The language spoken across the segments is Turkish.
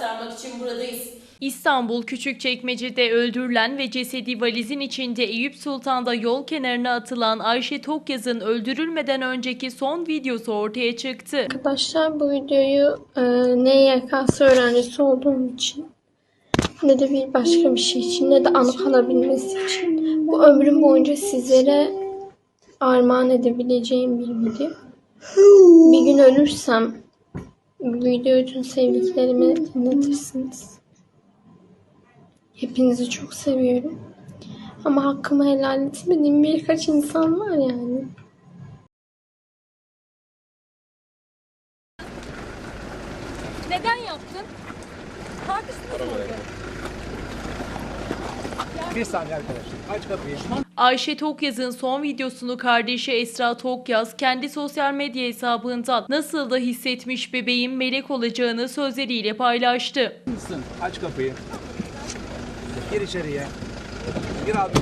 aktarmak için buradayız. İstanbul Küçükçekmece'de öldürülen ve cesedi valizin içinde Eyüp Sultan'da yol kenarına atılan Ayşe Tokyaz'ın öldürülmeden önceki son videosu ortaya çıktı. Arkadaşlar bu videoyu e, ne YKS öğrencisi olduğum için ne de bir başka bir şey için ne de anı kalabilmesi için bu ömrüm boyunca sizlere armağan edebileceğim bir video. Bir gün ölürsem bu videoyu tüm sevdiklerime dinletirsiniz. Hepinizi çok seviyorum. Ama hakkımı helal etmediğim birkaç insan var yani. Neden yaptın? Tartışma mı oldu? Bir saniye arkadaşlar. Aç kapıyı. Ayşe Tokyaz'ın son videosunu kardeşi Esra Tokyaz kendi sosyal medya hesabından nasıl da hissetmiş bebeğin melek olacağını sözleriyle paylaştı. Mısın? Aç kapıyı. Gir içeriye. Gir abi.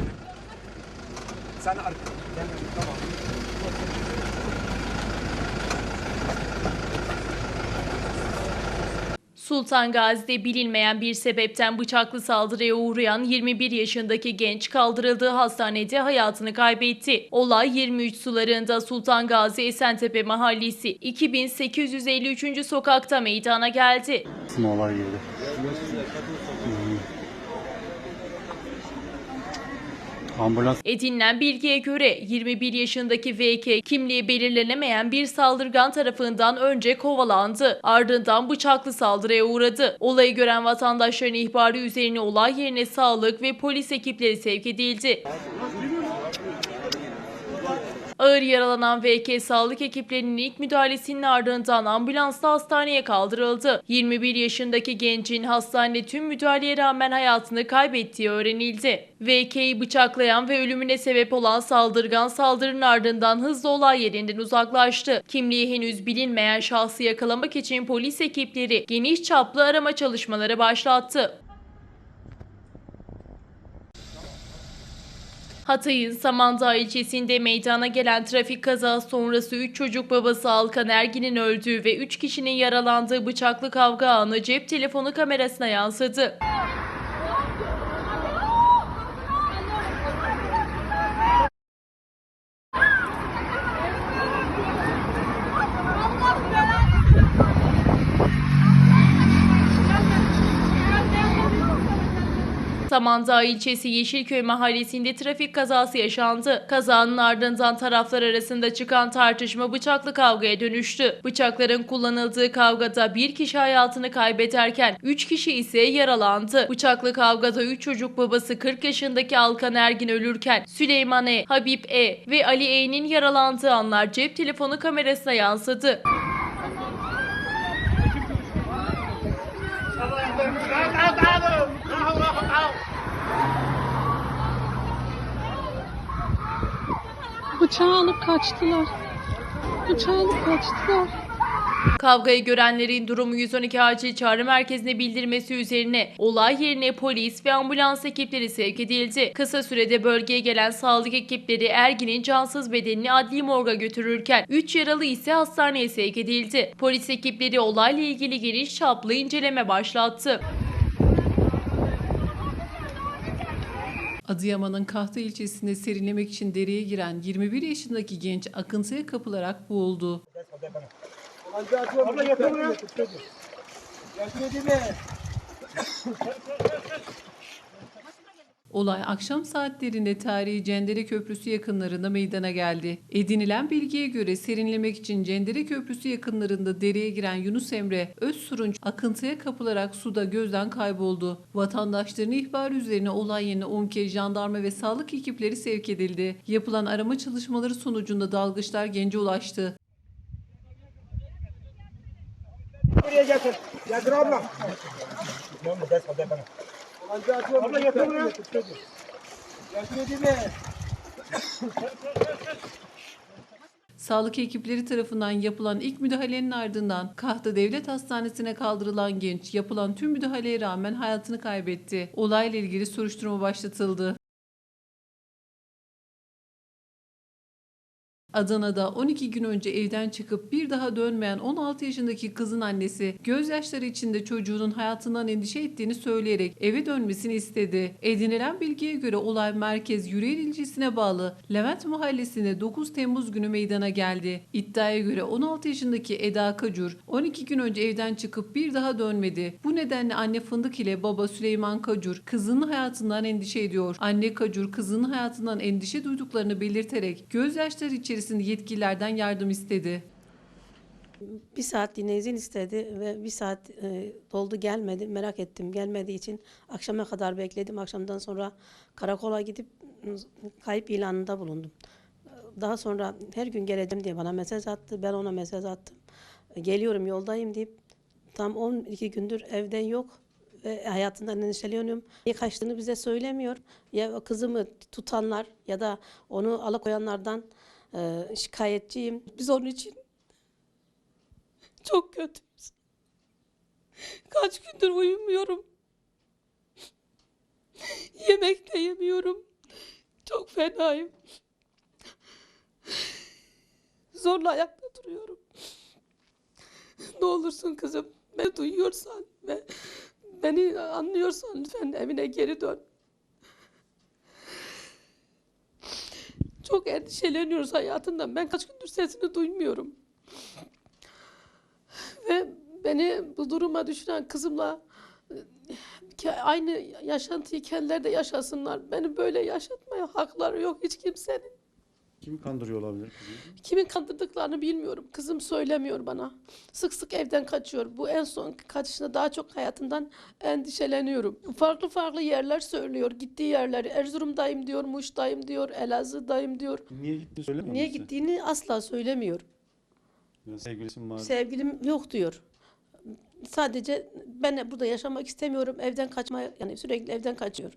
Sen arka. Tamam. Sultan Gazi'de bilinmeyen bir sebepten bıçaklı saldırıya uğrayan 21 yaşındaki genç kaldırıldığı hastanede hayatını kaybetti. Olay 23 sularında Sultan Gazi Esentepe Mahallesi 2853. sokakta meydana geldi. Olay yeri. Ambulans Edinilen bilgiye göre 21 yaşındaki VK kimliği belirlenemeyen bir saldırgan tarafından önce kovalandı. Ardından bıçaklı saldırıya uğradı. Olayı gören vatandaşların ihbarı üzerine olay yerine sağlık ve polis ekipleri sevk edildi. Ağır yaralanan VK sağlık ekiplerinin ilk müdahalesinin ardından ambulansla hastaneye kaldırıldı. 21 yaşındaki gencin hastanede tüm müdahaleye rağmen hayatını kaybettiği öğrenildi. VK'yi bıçaklayan ve ölümüne sebep olan saldırgan saldırının ardından hızla olay yerinden uzaklaştı. Kimliği henüz bilinmeyen şahsı yakalamak için polis ekipleri geniş çaplı arama çalışmaları başlattı. Hatay'ın Samandağ ilçesinde meydana gelen trafik kazası sonrası 3 çocuk babası Alkan Ergin'in öldüğü ve 3 kişinin yaralandığı bıçaklı kavga anı cep telefonu kamerasına yansıdı. Samandağ ilçesi Yeşilköy mahallesinde trafik kazası yaşandı. Kazanın ardından taraflar arasında çıkan tartışma bıçaklı kavgaya dönüştü. Bıçakların kullanıldığı kavgada bir kişi hayatını kaybederken 3 kişi ise yaralandı. Bıçaklı kavgada 3 çocuk babası 40 yaşındaki Alkan Ergin ölürken Süleyman E, Habib E ve Ali E'nin yaralandığı anlar cep telefonu kamerasına yansıdı. Bıçağı alıp kaçtılar. Bıçağı alıp kaçtılar. Kavgayı görenlerin durumu 112 acil çağrı merkezine bildirmesi üzerine olay yerine polis ve ambulans ekipleri sevk edildi. Kısa sürede bölgeye gelen sağlık ekipleri Ergin'in cansız bedenini adli morga götürürken 3 yaralı ise hastaneye sevk edildi. Polis ekipleri olayla ilgili geniş çaplı inceleme başlattı. Adıyaman'ın Kahta ilçesinde serinlemek için dereye giren 21 yaşındaki genç akıntıya kapılarak boğuldu. Abla? Olay akşam saatlerinde tarihi Cendere Köprüsü yakınlarında meydana geldi. Edinilen bilgiye göre serinlemek için Cendere Köprüsü yakınlarında dereye giren Yunus Emre Özsurunç akıntıya kapılarak suda gözden kayboldu. Vatandaşların ihbarı üzerine olay yerine 10 kez jandarma ve sağlık ekipleri sevk edildi. Yapılan arama çalışmaları sonucunda dalgıçlar gence ulaştı. Buraya getir. Getir abla. Abla. Yapıyor değil mi? Sağlık ekipleri tarafından yapılan ilk müdahalenin ardından Kahta Devlet Hastanesi'ne kaldırılan genç yapılan tüm müdahaleye rağmen hayatını kaybetti. Olayla ilgili soruşturma başlatıldı. Adana'da 12 gün önce evden çıkıp bir daha dönmeyen 16 yaşındaki kızın annesi gözyaşları içinde çocuğunun hayatından endişe ettiğini söyleyerek eve dönmesini istedi. Edinilen bilgiye göre olay merkez Yüreğir ilçesine bağlı Levent mahallesinde 9 Temmuz günü meydana geldi. İddiaya göre 16 yaşındaki Eda Kacur 12 gün önce evden çıkıp bir daha dönmedi. Bu nedenle anne Fındık ile baba Süleyman Kacur kızının hayatından endişe ediyor. Anne Kacur kızının hayatından endişe duyduklarını belirterek gözyaşları içerisinde yetkililerden yardım istedi. Bir saat yine izin istedi ve bir saat e, doldu gelmedi. Merak ettim. Gelmediği için akşama kadar bekledim. Akşamdan sonra karakola gidip m, kayıp ilanında bulundum. Daha sonra her gün geleceğim diye bana mesaj attı. Ben ona mesaj attım. Geliyorum yoldayım deyip tam 12 gündür evden yok ve hayatından endişeleniyorum. Ya kaçtığını bize söylemiyor ya kızımı tutanlar ya da onu alıkoyanlardan e, şikayetçiyim. Biz onun için çok kötüyüz. Kaç gündür uyumuyorum. Yemek de yemiyorum. Çok fenayım. Zorla ayakta duruyorum. Ne olursun kızım, beni duyuyorsan ve beni anlıyorsan lütfen evine geri dön. Çok endişeleniyoruz hayatından. Ben kaç gündür sesini duymuyorum. Ve beni bu duruma düşüren kızımla e, aynı yaşantıyı kendileri de yaşasınlar. Beni böyle yaşatmaya hakları yok hiç kimsenin. Kimi kandırıyor olabilir kızı? Kimin kandırdıklarını bilmiyorum. Kızım söylemiyor bana. Sık sık evden kaçıyor. Bu en son kaçışında daha çok hayatından endişeleniyorum. Farklı farklı yerler söylüyor. Gittiği yerleri Erzurum'dayım diyor, Muş'tayım diyor, Elazığ'dayım diyor. Niye gittiğini söylemiyor Niye mu size? gittiğini asla söylemiyor. Ya sevgilisi mi var? Sevgilim yok diyor. Sadece ben burada yaşamak istemiyorum. Evden kaçmaya yani sürekli evden kaçıyor.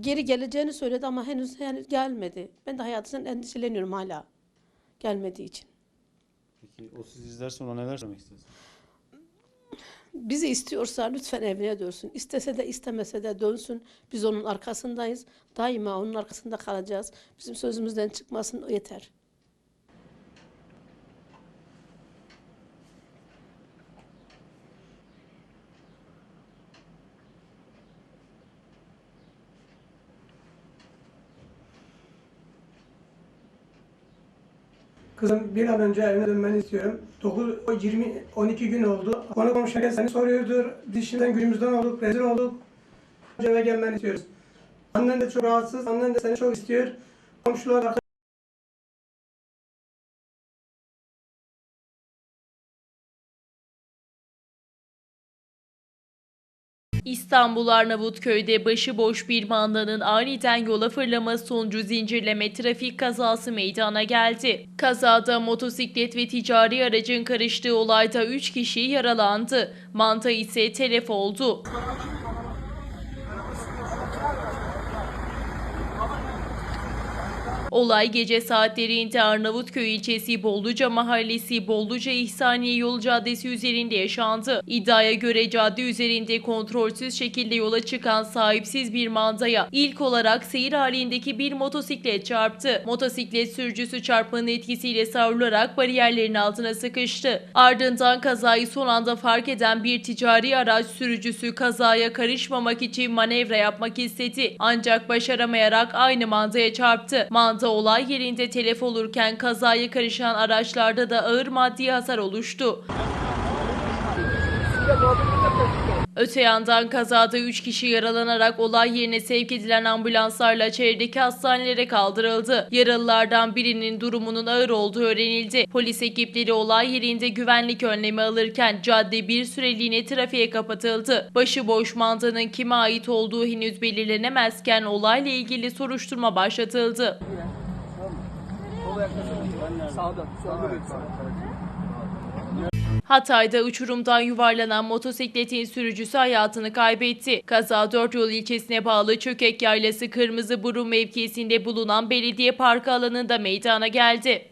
Geri geleceğini söyledi ama henüz henüz gelmedi. Ben de hayatından endişeleniyorum hala. Gelmediği için. Peki o sizi izlerse ona neler söylemek istersin? Bizi istiyorsa lütfen evine dönsün. İstese de istemese de dönsün. Biz onun arkasındayız. Daima onun arkasında kalacağız. Bizim sözümüzden çıkmasın o yeter. Kızım bir an önce evine dönmeni istiyorum. 9, o 20, 12 gün oldu. Konu komşu herkes seni soruyordur. Biz işimizden gücümüzden olduk, rezil olduk. Eve gelmeni istiyoruz. Annen de çok rahatsız, annen de seni çok istiyor. Komşular İstanbul Arnavutköy'de başıboş bir mandanın aniden yola fırlaması sonucu zincirleme trafik kazası meydana geldi. Kazada motosiklet ve ticari aracın karıştığı olayda 3 kişi yaralandı. Manta ise telef oldu. Olay gece saatlerinde Arnavutköy ilçesi Bolluca Mahallesi Bolluca İhsaniye Yolu Caddesi üzerinde yaşandı. İddiaya göre cadde üzerinde kontrolsüz şekilde yola çıkan sahipsiz bir mandaya ilk olarak seyir halindeki bir motosiklet çarptı. Motosiklet sürücüsü çarpmanın etkisiyle savrularak bariyerlerin altına sıkıştı. Ardından kazayı son anda fark eden bir ticari araç sürücüsü kazaya karışmamak için manevra yapmak istedi. Ancak başaramayarak aynı mandaya çarptı. Manda olay yerinde telef olurken kazaya karışan araçlarda da ağır maddi hasar oluştu. Öte yandan kazada 3 kişi yaralanarak olay yerine sevk edilen ambulanslarla çevredeki hastanelere kaldırıldı. Yaralılardan birinin durumunun ağır olduğu öğrenildi. Polis ekipleri olay yerinde güvenlik önlemi alırken cadde bir süreliğine trafiğe kapatıldı. Başıboş mandanın kime ait olduğu henüz belirlenemezken olayla ilgili soruşturma başlatıldı. Hatay'da uçurumdan yuvarlanan motosikletin sürücüsü hayatını kaybetti. Kaza 4 yol ilçesine bağlı Çökek Yaylası Kırmızı Burun mevkisinde bulunan belediye parkı alanında meydana geldi.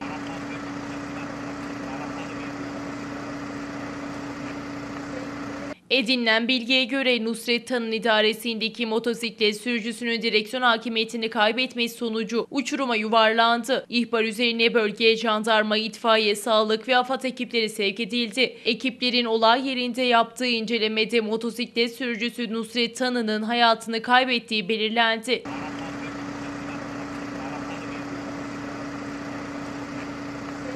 Edinilen bilgiye göre Nusret Tan'ın idaresindeki motosiklet sürücüsünün direksiyon hakimiyetini kaybetmesi sonucu uçuruma yuvarlandı. İhbar üzerine bölgeye jandarma, itfaiye, sağlık ve AFAD ekipleri sevk edildi. Ekiplerin olay yerinde yaptığı incelemede motosiklet sürücüsü Nusret Tan'ın hayatını kaybettiği belirlendi.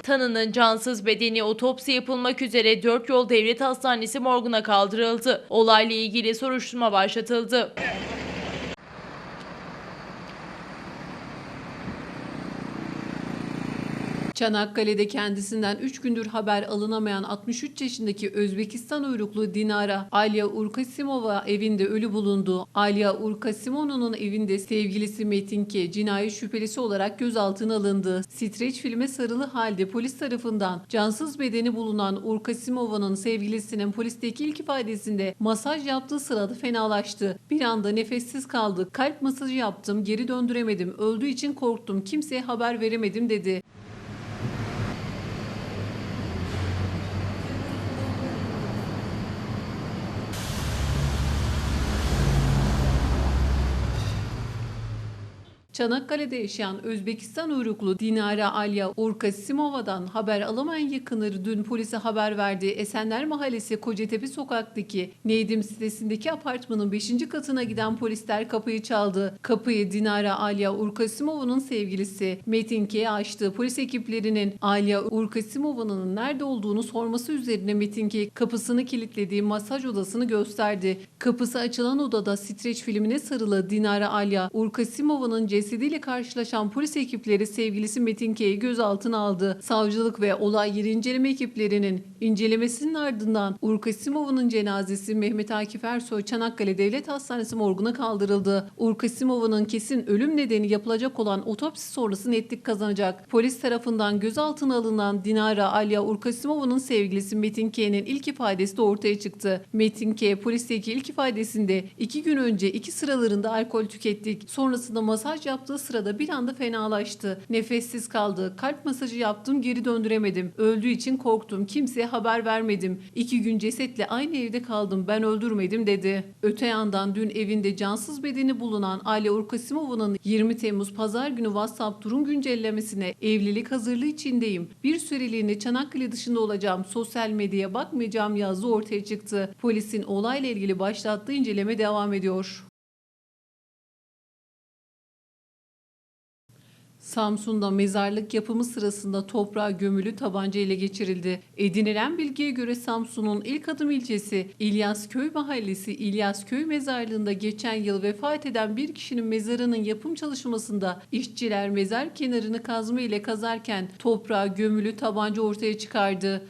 Tanının cansız bedeni otopsi yapılmak üzere Dört Yol Devlet Hastanesi morguna kaldırıldı. Olayla ilgili soruşturma başlatıldı. Çanakkale'de kendisinden 3 gündür haber alınamayan 63 yaşındaki Özbekistan uyruklu Dinara Alya Urkasimova evinde ölü bulundu. Alya Urkasimonova'nın evinde sevgilisi Metin K. cinayet şüphelisi olarak gözaltına alındı. Streç filme sarılı halde polis tarafından cansız bedeni bulunan Urkasimova'nın sevgilisinin polisteki ilk ifadesinde masaj yaptığı sırada fenalaştı. Bir anda nefessiz kaldı. Kalp masajı yaptım, geri döndüremedim. Öldüğü için korktum. Kimseye haber veremedim dedi. Çanakkale'de yaşayan Özbekistan uyruklu Dinara Alya Urkasimova'dan haber alamayan yakınları dün polise haber verdi. Esenler Mahallesi Kocatepe sokaktaki Neydim sitesindeki apartmanın 5. katına giden polisler kapıyı çaldı. Kapıyı Dinara Alya Urkasimova'nın sevgilisi Metin K. açtı. Polis ekiplerinin Alya Urkasimova'nın nerede olduğunu sorması üzerine Metin K. kapısını kilitlediği masaj odasını gösterdi. Kapısı açılan odada streç filmine sarılı Dinara Alya Urkasimova'nın cesediyle karşılaşan polis ekipleri sevgilisi Metin K'yi gözaltına aldı. Savcılık ve olay yeri inceleme ekiplerinin incelemesinin ardından Urkasimova'nın cenazesi Mehmet Akif Ersoy Çanakkale Devlet Hastanesi morguna kaldırıldı. Urkasimova'nın kesin ölüm nedeni yapılacak olan otopsi sonrası netlik kazanacak. Polis tarafından gözaltına alınan Dinara Alya Urkasimova'nın sevgilisi Metin K'nin ilk ifadesi de ortaya çıktı. Metin K polisteki ilk ifadesinde iki gün önce iki sıralarında alkol tükettik. Sonrasında masaj yaptığı sırada bir anda fenalaştı. Nefessiz kaldı. Kalp masajı yaptım geri döndüremedim. Öldüğü için korktum. Kimseye haber vermedim. İki gün cesetle aynı evde kaldım. Ben öldürmedim dedi. Öte yandan dün evinde cansız bedeni bulunan Aile Urkasimova'nın 20 Temmuz Pazar günü WhatsApp durum güncellemesine evlilik hazırlığı içindeyim. Bir süreliğine Çanakkale dışında olacağım. Sosyal medyaya bakmayacağım yazdığı ortaya çıktı. Polisin olayla ilgili başlattığı inceleme devam ediyor. Samsun'da mezarlık yapımı sırasında toprağa gömülü tabanca ile geçirildi. Edinilen bilgiye göre Samsun'un ilk adım ilçesi İlyasköy Mahallesi İlyasköy mezarlığında geçen yıl vefat eden bir kişinin mezarının yapım çalışmasında işçiler mezar kenarını kazma ile kazarken toprağa gömülü tabanca ortaya çıkardı.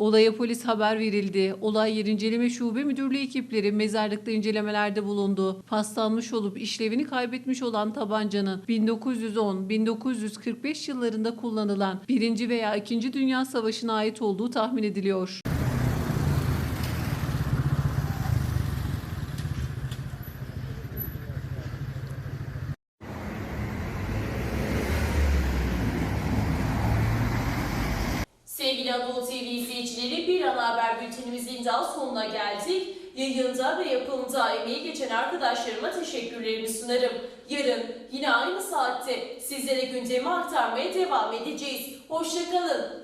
Olaya polis haber verildi. Olay yer inceleme şube müdürlüğü ekipleri mezarlıkta incelemelerde bulundu. Paslanmış olup işlevini kaybetmiş olan tabancanın 1910-1945 yıllarında kullanılan 1. veya 2. Dünya Savaşı'na ait olduğu tahmin ediliyor. etkinliğin daha sonuna geldik. Yayında ve yapımda emeği geçen arkadaşlarıma teşekkürlerimi sunarım. Yarın yine aynı saatte sizlere gündemi aktarmaya devam edeceğiz. Hoşçakalın.